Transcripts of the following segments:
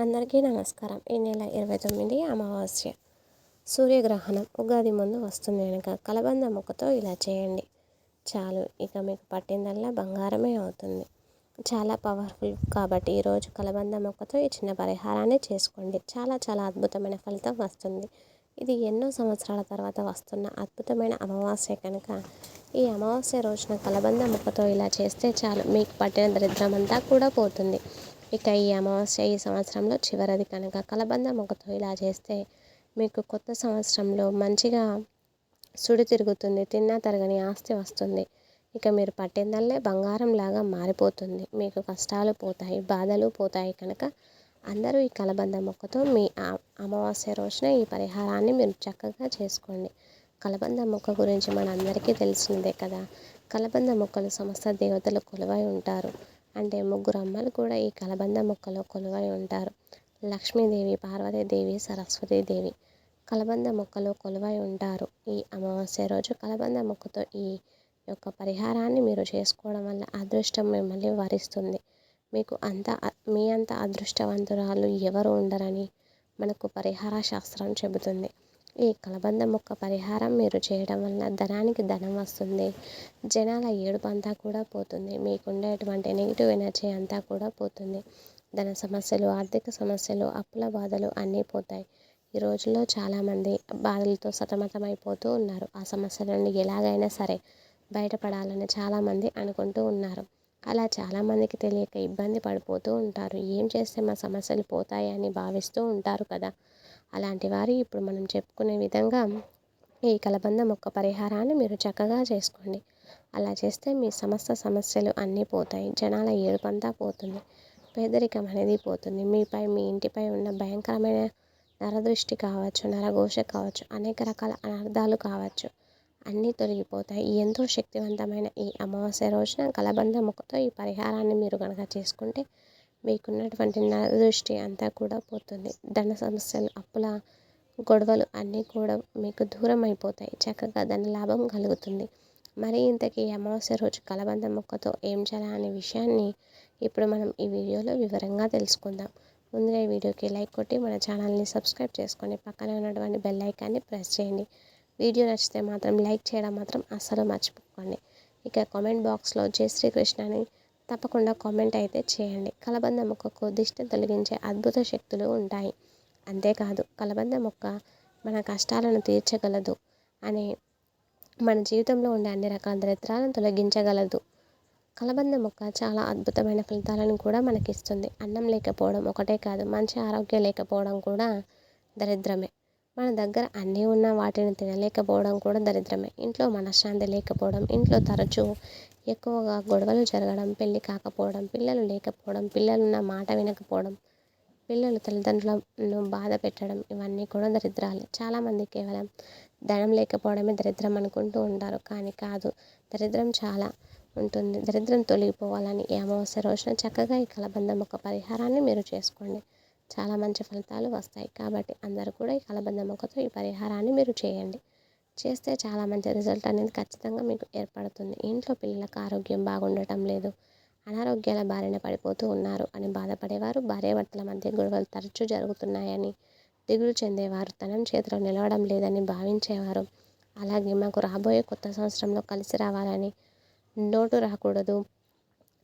అందరికీ నమస్కారం. ఈ నెల ఇరవై తొమ్మిది అమావాస్య. సూర్యగ్రహణం ఉగాది ముందు వస్తుంది కనుక కలబంద మొక్కతో ఇలా చేయండి. చాలు ఇక మీకు పట్టిందల్లా బంగారమే అవుతుంది. చాలా పవర్ఫుల్ కాబట్టి ఈరోజు కలబంద మొక్కతో ఈ చిన్న పరిహారాన్ని చేసుకోండి. చాలా చాలా అద్భుతమైన ఫలితం వస్తుంది. ఇది ఎన్నో సంవత్సరాల తర్వాత వస్తున్న అద్భుతమైన అమావాస్య కనుక ఈ అమావాస్య రోజున కలబంద మొక్కతో ఇలా చేస్తే చాలు మీకు పట్టిన దరిద్రమంతా కూడా పోతుంది. ఇక ఈ అమావాస్య ఈ సంవత్సరంలో చివరిది కనుక కలబంద మొక్కతో ఇలా చేస్తే మీకు కొత్త సంవత్సరంలో మంచిగా సుడి తిరుగుతుంది తిన్నా తరగని ఆస్తి వస్తుంది. ఇక మీరు పట్టిందల్లే బంగారం లాగా మారిపోతుంది. మీకు కష్టాలు పోతాయి బాధలు పోతాయి కనుక అందరూ ఈ కలబంద మొక్కతో మీ అమావాస్య రోజున ఈ పరిహారాన్ని మీరు చక్కగా చేసుకోండి. కలబంద మొక్క గురించి మనందరికీ తెలిసినదే కదా? కలబంద మొక్కలు సమస్త దేవతలు కొలువై ఉంటారు. అంటే ముగ్గురు అమ్మలు కూడా ఈ కలబంద మొక్కలో కొలువై ఉంటారు. లక్ష్మీదేవి పార్వతీదేవి సరస్వతీదేవి కలబంద మొక్కలో కొలువై ఉంటారు. ఈ అమావాస్య రోజు కలబంద మొక్కతో ఈ యొక్క పరిహారాన్ని మీరు చేసుకోవడం వల్ల అదృష్టం మిమ్మల్ని వరిస్తుంది. మీకు అంత మీ అంత అదృష్టవంతురాలు ఎవరు ఉండరని మనకు పరిహార శాస్త్రం చెబుతుంది. ఈ కలబంద మొక్క పరిహారం మీరు చేయడం వలన ధనానికి ధనం వస్తుంది. జనాల ఏడుపు అంతా కూడా పోతుంది. మీకుండేటువంటి నెగిటివ్ ఎనర్జీ అంతా కూడా పోతుంది. ధన సమస్యలు ఆర్థిక సమస్యలు అప్పుల బాధలు అన్నీ పోతాయి. ఈ రోజుల్లో చాలామంది బాధలతో సతమతమైపోతూ ఉన్నారు. ఆ సమస్యల నుండి ఎలాగైనా సరే బయటపడాలని చాలామంది అనుకుంటూ ఉన్నారు. అలా చాలామందికి తెలియక ఇబ్బంది పడిపోతూ ఉంటారు. ఏం చేస్తే మా సమస్యలు పోతాయని భావిస్తూ ఉంటారు కదా. అలాంటి వారు ఇప్పుడు మనం చెప్పుకునే విధంగా ఈ కలబంద మొక్క పరిహారాన్ని మీరు చక్కగా చేసుకోండి. అలా చేస్తే మీ సమస్త సమస్యలు అన్నీ పోతాయి. జనాల ఏడుపంతా పోతుంది. పేదరికం అనేది పోతుంది. మీపై మీ ఇంటిపై ఉన్న భయంకరమైన నరదృష్టి కావచ్చు నరఘోష కావచ్చు అనేక రకాల అనర్థాలు కావచ్చు అన్నీ తొలగిపోతాయి. ఎంతో శక్తివంతమైన ఈ అమావాస్య రోజున కలబంద మొక్కతో ఈ పరిహారాన్ని మీరు కనుక చేసుకుంటే మీకున్నటువంటి దృష్టి అంతా కూడా పోతుంది. ధన సమస్యలు అప్పుల గొడవలు అన్నీ కూడా మీకు దూరం అయిపోతాయి చక్కగా ధన లాభం కలుగుతుంది. మరి ఇంతకీ అమావాస్య రోజు కలబంద మొక్కతో ఏం చేయాలి అనే విషయాన్ని ఇప్పుడు మనం ఈ వీడియోలో వివరంగా తెలుసుకుందాం. ముందుగా ఈ వీడియోకి లైక్ కొట్టి మన ఛానల్ని సబ్స్క్రైబ్ చేసుకొని పక్కనే ఉన్నటువంటి బెల్ ఐకాన్ని ప్రెస్ చేయండి. వీడియో నచ్చితే మాత్రం లైక్ చేయడం మాత్రం అస్సలు మర్చిపోకండి. ఇక కామెంట్ బాక్స్లో జై శ్రీకృష్ణ అని తప్పకుండా కామెంట్ అయితే చేయండి. కలబంద మొక్కకు దిష్టి తొలగించే అద్భుత శక్తులు ఉంటాయి. అంతేకాదు కలబంద మొక్క మన కష్టాలను తీర్చగలదు అని మన జీవితంలో ఉండే అన్ని రకాల దరిద్రాలను తొలగించగలదు. కలబంద మొక్క చాలా అద్భుతమైన ఫలితాలను కూడా మనకిస్తుంది. అన్నం లేకపోవడం ఒకటే కాదు మంచి ఆరోగ్యం లేకపోవడం కూడా దరిద్రమే. మన దగ్గర అన్నీ ఉన్న వాటిని తినలేకపోవడం కూడా దరిద్రమే. ఇంట్లో మనశ్శాంతి లేకపోవడం ఇంట్లో తరచూ ఎక్కువగా గొడవలు జరగడం పెళ్ళి కాకపోవడం పిల్లలు లేకపోవడం పిల్లలున్న మాట వినకపోవడం పిల్లలు తల్లిదండ్రులను బాధ పెట్టడం ఇవన్నీ కూడా దరిద్రాలు. చాలామంది కేవలం ధనం లేకపోవడమే దరిద్రం అనుకుంటూ ఉంటారు. కానీ కాదు దరిద్రం చాలా ఉంటుంది. దరిద్రం తొలగిపోవాలని ఈ అమావాస్య రోజున చక్కగా ఈ కలబందం ఒక పరిహారాన్ని మీరు చేసుకోండి. చాలా మంచి ఫలితాలు వస్తాయి. కాబట్టి అందరూ కూడా ఈ కలబంద మొక్కతో ఈ పరిహారాన్ని మీరు చేయండి. చేస్తే చాలా మంచి రిజల్ట్ అనేది ఖచ్చితంగా మీకు ఏర్పడుతుంది. ఇంట్లో పిల్లలకు ఆరోగ్యం బాగుండటం లేదు. అనారోగ్యాల బారిన పడిపోతూ ఉన్నారు అని బాధపడేవారు భార్యాభర్తల మధ్య గొడవలు తరచూ జరుగుతున్నాయని దిగులు చెందేవారు తనం చేతిలో నిలవడం లేదని భావించేవారు. అలాగే మాకు రాబోయే కొత్త సంవత్సరంలో కలిసి రావాలని నోటు రాకూడదు.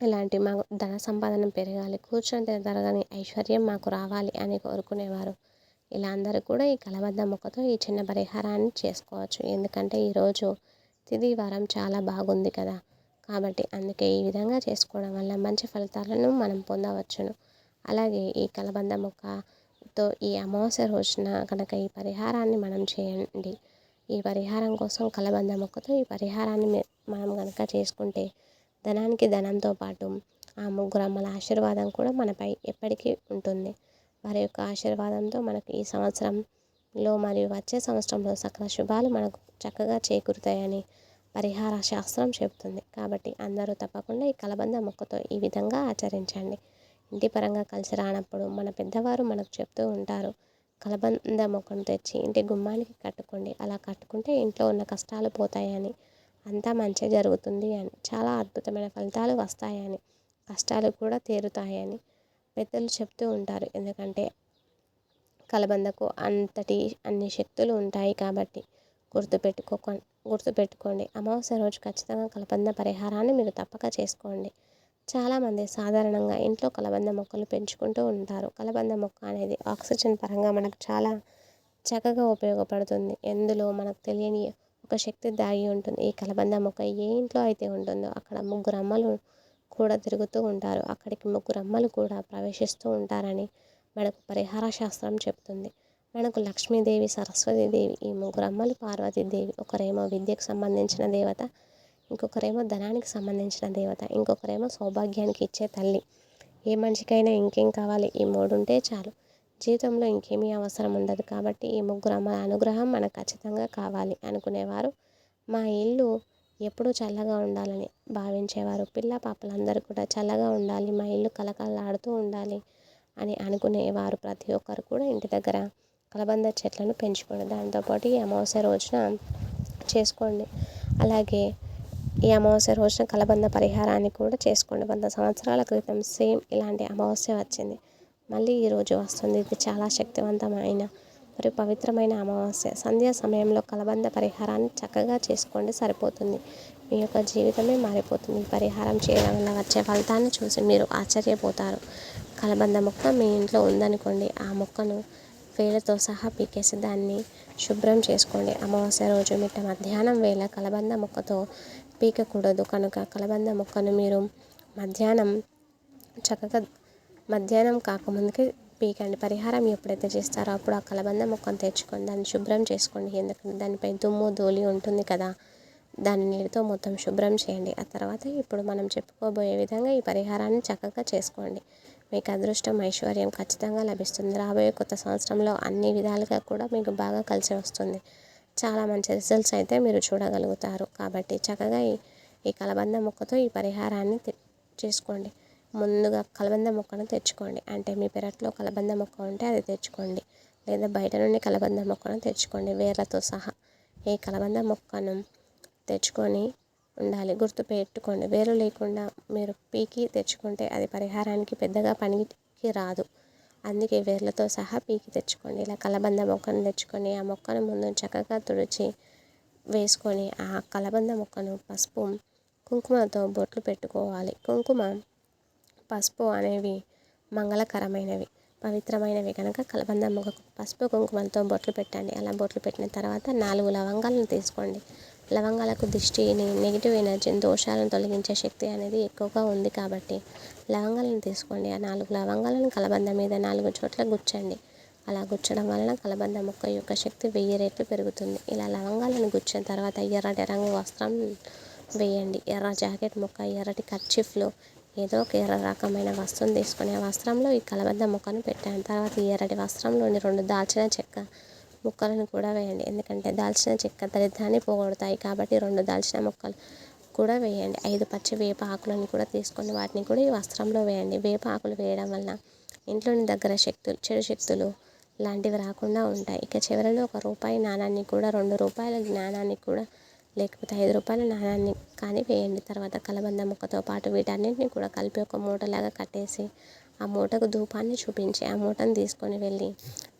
ఇలాంటి మాకు ధన సంపాదన పెరగాలి కూర్చొని తరగని ఐశ్వర్యం మాకు రావాలి అని కోరుకునేవారు. ఇలా అందరూ కూడా ఈ కలబద్ద మొక్కతో ఈ చిన్న పరిహారాన్ని చేసుకోవచ్చు. ఎందుకంటే ఈరోజు తిది వారం చాలా బాగుంది కదా. కాబట్టి అందుకే ఈ విధంగా చేసుకోవడం వల్ల మంచి ఫలితాలను మనం పొందవచ్చును. అలాగే ఈ కలబంద మొక్కతో ఈ అమావాస్య రోజున కనుక ఈ పరిహారాన్ని మనం చేయండి. ఈ పరిహారం కోసం కలబంద మొక్కతో ఈ పరిహారాన్ని మనం కనుక చేసుకుంటే ధనానికి ధనంతో పాటు ఆ ముగ్గురు అమ్మల ఆశీర్వాదం కూడా మనపై ఎప్పటికీ ఉంటుంది. వారి యొక్క ఆశీర్వాదంతో మనకు ఈ సంవత్సరంలో మరియు వచ్చే సంవత్సరంలో సకల శుభాలు మనకు చక్కగా చేకూరుతాయని పరిహార శాస్త్రం చెబుతుంది. కాబట్టి అందరూ తప్పకుండా ఈ కలబంద మొక్కతో ఈ విధంగా ఆచరించండి. ఇంటి పరంగా కలిసి రానప్పుడు మన పెద్దవారు మనకు చెప్తూ ఉంటారు కలబంద మొక్కను తెచ్చి ఇంటి గుమ్మానికి కట్టుకోండి. అలా కట్టుకుంటే ఇంట్లో ఉన్న కష్టాలు పోతాయని అంతా మంచి జరుగుతుంది అని. చాలా అద్భుతమైన ఫలితాలు వస్తాయని కష్టాలు కూడా తీరుతాయని పెద్దలు చెప్తూ ఉంటారు. ఎందుకంటే కలబందకు అంతటి అన్ని శక్తులు ఉంటాయి కాబట్టి గుర్తుపెట్టుకో గుర్తుపెట్టుకోండి. అమావాస్య రోజు ఖచ్చితంగా కలబంద పరిహారాన్ని మీరు తప్పక చేసుకోండి. చాలామంది సాధారణంగా ఇంట్లో కలబంద మొక్కలు పెంచుకుంటూ ఉంటారు. కలబంద మొక్క అనేది ఆక్సిజన్ పరంగా మనకు చాలా చక్కగా ఉపయోగపడుతుంది. ఎందులో మనకు తెలియని ఒక శక్తి దాగి ఉంటుంది. ఈ కలబంద మొక్క ఏ ఇంట్లో అయితే ఉంటుందో అక్కడ ముగ్గురు అమ్మలు కూడా తిరుగుతూ ఉంటారు. అక్కడికి ముగ్గురు అమ్మలు కూడా ప్రవేశిస్తూ ఉంటారని మనకు పరిహార శాస్త్రం చెప్తుంది. మనకు లక్ష్మీదేవి సరస్వతీదేవి ఈ ముగ్గురు అమ్మలు పార్వతీదేవి ఒకరేమో విద్యకు సంబంధించిన దేవత ఇంకొకరేమో ధనానికి సంబంధించిన దేవత ఇంకొకరేమో సౌభాగ్యానికి ఇచ్చే తల్లి. ఏ మనిషికైనా ఇంకేం కావాలి? ఈ మూడు ఉంటే చాలు. జీవితంలో ఇంకేమీ అవసరం ఉండదు కాబట్టి ఈ ముగ్గురు అమ్మ అనుగ్రహం మనకు ఖచ్చితంగా కావాలి అనుకునేవారు. మా ఇల్లు ఎప్పుడూ చల్లగా ఉండాలని భావించేవారు. పిల్ల పాపలందరూ కూడా చల్లగా ఉండాలి మా ఇల్లు కలకలలాడుతూ ఉండాలి అని అనుకునేవారు. ప్రతి ఒక్కరు కూడా ఇంటి దగ్గర కలబంద చెట్లను పెంచుకోండి. దాంతోపాటు ఈ అమావాస్య రోజున చేసుకోండి. అలాగే ఈ అమావాస్య రోజున కలబంద పరిహారాన్ని కూడా చేసుకోండి. వంద సంవత్సరాల క్రితం సేమ్ ఇలాంటి అమావాస్య వచ్చింది. మళ్ళీ ఈరోజు వస్తుంది. ఇది చాలా శక్తివంతమైన మరియు పవిత్రమైన అమావాస్య. సంధ్యా సమయంలో కలబంద పరిహారాన్ని చక్కగా చేసుకోండి సరిపోతుంది. మీ యొక్క జీవితమే మారిపోతుంది. పరిహారం చేయడం వల్ల వచ్చే ఫలితాన్ని చూసి మీరు ఆశ్చర్యపోతారు. కలబంద మొక్క మీ ఇంట్లో ఉందనుకోండి ఆ మొక్కను వేలతో సహా పీకేసి దాన్ని శుభ్రం చేసుకోండి. అమావాస్య రోజు మిట్ట మధ్యాహ్నం వేళ కలబంద మొక్కతో పీకకూడదు. కనుక కలబంద మొక్కను మీరు మధ్యాహ్నం చక్కగా మధ్యాహ్నం కాకముందుకే పీకండి. పరిహారం ఎప్పుడైతే చేస్తారో అప్పుడు ఆ కలబంద మొక్కను తెచ్చుకొని దాన్ని శుభ్రం చేసుకోండి. ఎందుకంటే దానిపై దుమ్ము ధూళి ఉంటుంది కదా. దాన్ని నీటితో మొత్తం శుభ్రం చేయండి. ఆ తర్వాత ఇప్పుడు మనం చెప్పుకోబోయే విధంగా ఈ పరిహారాన్ని చక్కగా చేసుకోండి. మీకు అదృష్టం ఐశ్వర్యం ఖచ్చితంగా లభిస్తుంది. రాబోయే కొత్త సంవత్సరంలో అన్ని విధాలుగా కూడా మీకు బాగా కలిసి వస్తుంది. చాలా మంచి రిజల్ట్స్ అయితే మీరు చూడగలుగుతారు. కాబట్టి చక్కగా ఈ ఈ కలబంద మొక్కతో ఈ పరిహారాన్ని చేసుకోండి. ముందుగా కలబంద మొక్కను తెచ్చుకోండి. అంటే మీ పెరట్లో కలబంద మొక్క ఉంటే అది తెచ్చుకోండి. లేదా బయట నుండి కలబంద మొక్కను తెచ్చుకోండి. వేర్లతో సహా ఈ కలబంద మొక్కను తెచ్చుకొని ఉండాలి. గుర్తు పెట్టుకోండి. వేరు లేకుండా మీరు పీకి తెచ్చుకుంటే అది పరిహారానికి పెద్దగా పనికి రాదు. అందుకే వేర్లతో సహా పీకి తెచ్చుకోండి. ఇలా కలబంద మొక్కను తెచ్చుకొని ఆ మొక్కను ముందు చక్కగా తుడిచి వేసుకొని ఆ కలబంద మొక్కను పసుపు కుంకుమతో బొట్లు పెట్టుకోవాలి. కుంకుమ పసుపు అనేవి మంగళకరమైనవి పవిత్రమైనవి. కనుక కలబంద మొక్కకు పసుపు కుంకుమలతో బొట్లు పెట్టండి. అలా బొట్లు పెట్టిన తర్వాత నాలుగు లవంగాలను తీసుకోండి. లవంగాలకు దిష్టిని నెగిటివ్ ఎనర్జీని దోషాలను తొలగించే శక్తి అనేది ఎక్కువగా ఉంది కాబట్టి లవంగాలను తీసుకోండి. ఆ నాలుగు లవంగాలను కలబంద మీద నాలుగు చోట్ల గుచ్చండి. అలా గుచ్చడం వలన కలబంద మొక్క యొక్క శక్తి వెయ్యి రెట్లు పెరుగుతుంది. ఇలా లవంగాలను గుచ్చిన తర్వాత ఎర్రటి రంగు వస్త్రం వేయండి. ఎర్ర జాకెట్ మొక్క ఎర్రటి కర్చీఫ్లో ఏదో ఒక ఎర్ర రకమైన వస్త్రం తీసుకొని ఆ వస్త్రంలో ఈ కలబంద మొక్కను పెట్టాను. తర్వాత ఈ ఎర్రటి వస్త్రంలోని రెండు దాల్చిన చెక్క ముక్కలను కూడా వేయండి. ఎందుకంటే దాల్చిన చెక్క దరిద్రాన్ని పోగొడతాయి కాబట్టి రెండు దాల్చిన ముక్కలు కూడా వేయండి. ఐదు పచ్చి వేప ఆకులను కూడా తీసుకొని వాటిని కూడా ఈ వస్త్రంలో వేయండి. వేప ఆకులు వేయడం వల్ల ఇంట్లోని దగ్గర శక్తులు చెడు శక్తులు లాంటివి రాకుండా ఉంటాయి. ఇక చివరిలో ఒక రూపాయి నాణాన్ని కూడా రెండు రూపాయల జ్ఞానాన్ని కూడా లేకపోతే ఐదు రూపాయల నాణ్యాన్ని కానీ వేయండి. తర్వాత కలబంద ముక్కతో పాటు వీటన్నింటిని కూడా కలిపి ఒక మూటలాగా కట్టేసి ఆ మూటకు ధూపాన్ని చూపించి ఆ మూటను తీసుకొని వెళ్ళి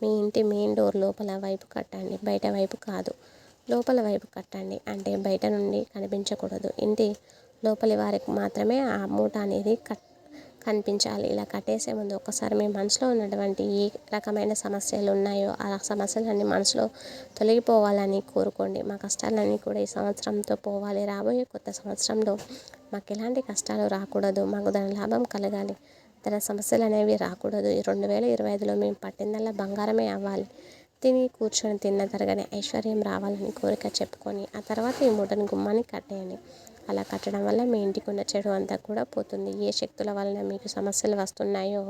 మీ ఇంటి మెయిన్ డోర్ లోపల వైపు కట్టండి. బయట వైపు కాదు లోపల వైపు కట్టండి. అంటే బయట నుండి కనిపించకూడదు. ఇంటి లోపలి వారికి మాత్రమే ఆ మూట అనేది కట్ కనిపించాలి. ఇలా కట్టేసే ముందు ఒకసారి మీ మనసులో ఉన్నటువంటి ఏ రకమైన సమస్యలు ఉన్నాయో ఆ సమస్యలన్నీ మనసులో తొలగిపోవాలని కోరుకోండి. మా కష్టాలన్నీ కూడా ఈ సంవత్సరంతో పోవాలి. రాబోయే కొత్త సంవత్సరంలో మాకు ఎలాంటి కష్టాలు రాకూడదు. మాకు దాని లాభం కలగాలి. తన సమస్యలు అనేవి రాకూడదు. ఈ రెండు వేల ఇరవై ఐదులో మేము పట్టిందల్లా బంగారమే అవ్వాలి. తిని కూర్చొని తిన్న తరగని ఐశ్వర్యం రావాలని కోరిక చెప్పుకొని ఆ తర్వాత ఈ మూటను గుమ్మానికి కట్టేయండి. అలా కట్టడం వల్ల మీ ఇంటికి ఉన్న చెడు అంతా కూడా పోతుంది. ఏ శక్తుల వలన మీకు సమస్యలు వస్తున్నాయో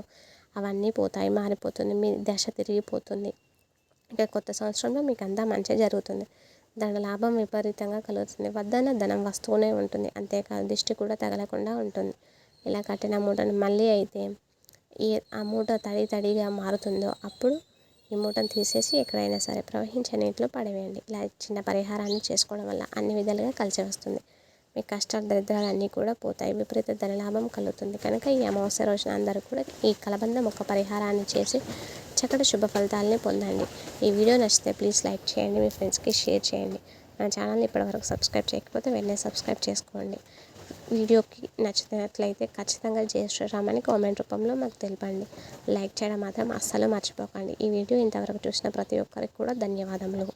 అవన్నీ పోతాయి మారిపోతుంది మీ దశ తిరిగిపోతుంది. ఇక కొత్త సంవత్సరంలో మీకు అంతా మంచి జరుగుతుంది. దాని లాభం విపరీతంగా కలుగుతుంది. వద్దన ధనం వస్తూనే ఉంటుంది. అంతేకాదు దిష్టి కూడా తగలకుండా ఉంటుంది. ఇలా కట్టిన మూటను మళ్ళీ అయితే ఏ ఆ మూట తడి తడిగా మారుతుందో అప్పుడు ఈ మూటను తీసేసి ఎక్కడైనా సరే ప్రవహించే నీటిలో పడవేయండి. ఇలా చిన్న పరిహారాన్ని చేసుకోవడం వల్ల అన్ని విధాలుగా కలిసి వస్తుంది. మీ కష్ట దరిద్రాలన్నీ కూడా పోతాయి. విపరీత ధనలాభం కలుగుతుంది. కనుక ఈ అమావాస్య రోజున అందరూ కూడా ఈ కలబంద మొక్క పరిహారాన్ని చేసి చక్కటి శుభ ఫలితాలని పొందండి. ఈ వీడియో నచ్చితే ప్లీజ్ లైక్ చేయండి మీ ఫ్రెండ్స్కి షేర్ చేయండి. నా ఛానల్ని ఇప్పటివరకు సబ్స్క్రైబ్ చేయకపోతే వెంటనే సబ్స్క్రైబ్ చేసుకోండి. వీడియోకి నచ్చినట్లయితే ఖచ్చితంగా జయ శ్రీరామని కామెంట్ రూపంలో మాకు తెలపండి. లైక్ చేయడం మాత్రం అస్సలు మర్చిపోకండి. ఈ వీడియో ఇంతవరకు చూసిన ప్రతి ఒక్కరికి కూడా ధన్యవాదములు.